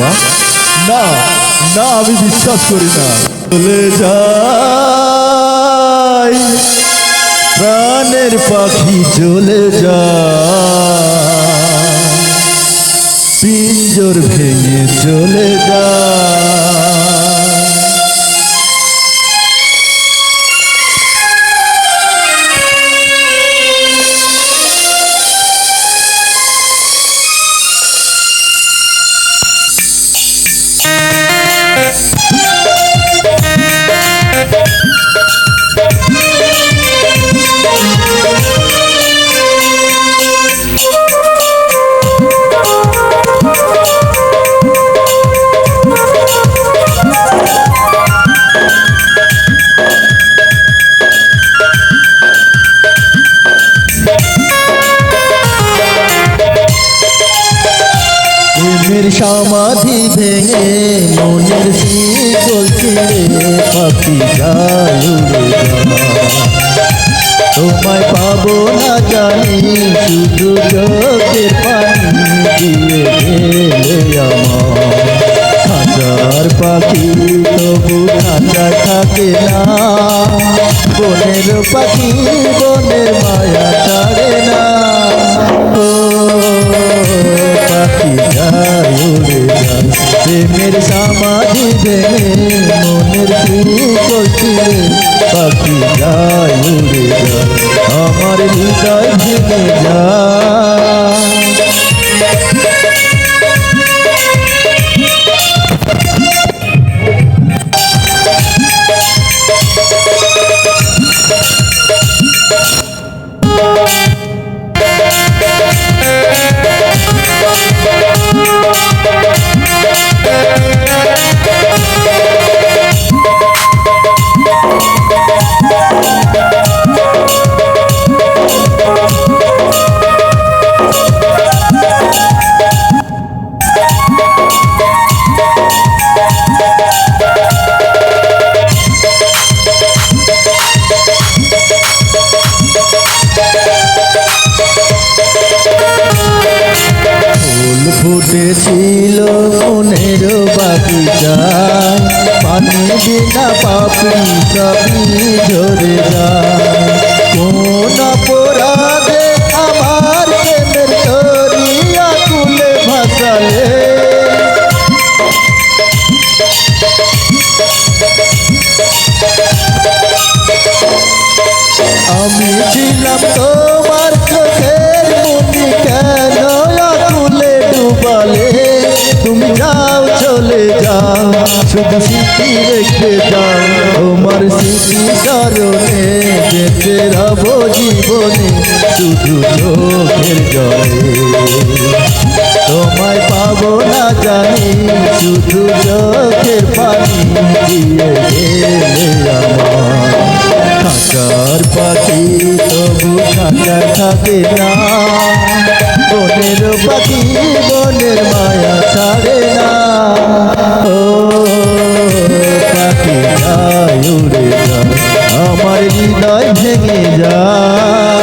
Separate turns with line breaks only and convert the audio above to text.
বাবা না না, আমি বিশ্বাস করি না। চলে যাই, প্রাণের পাখি চলে যায় পিঞ্জর ভেঙে চলে যায় সমাধি ভেঙে মনের শীতল ছিঁড়ে পাখি তোমায় পাবো না জানি, শুধু চোখের পানি দিয়ে গেলে আমার। খাঁচার পাখি তবু থাকে না। বনের পাখি, বনের মায়া ছাড়ে প্রেমের সমাধি ভেঙে মনের ছিঁড়ে পাখি যায় আমার হৃদয় যায়। ফুটেছিল মনের বাগিচায়। পানি বিনা পাপড়ি সবই ঝরে আমার প্রেমের তরিয়া তুলে ভাসালে। আমি ছিলাম তোমার তুমি যাও, চলে যাও। শুধু স্মৃতি রেখে যাও। তোমার স্মৃতি স্মরণে বেঁচে রব জীবনে, শুধু চোখের জলে। তোমায় পাবো না জানি, শুধু চোখের পানি দিয়ে গেলে আমার। খাঁচার পাখি তবু খাঁচা থাকে না। বনের পাখি বনের মায়া ছাড়ে না। ও পাখি আমার হৃদয় ভেঙে যায়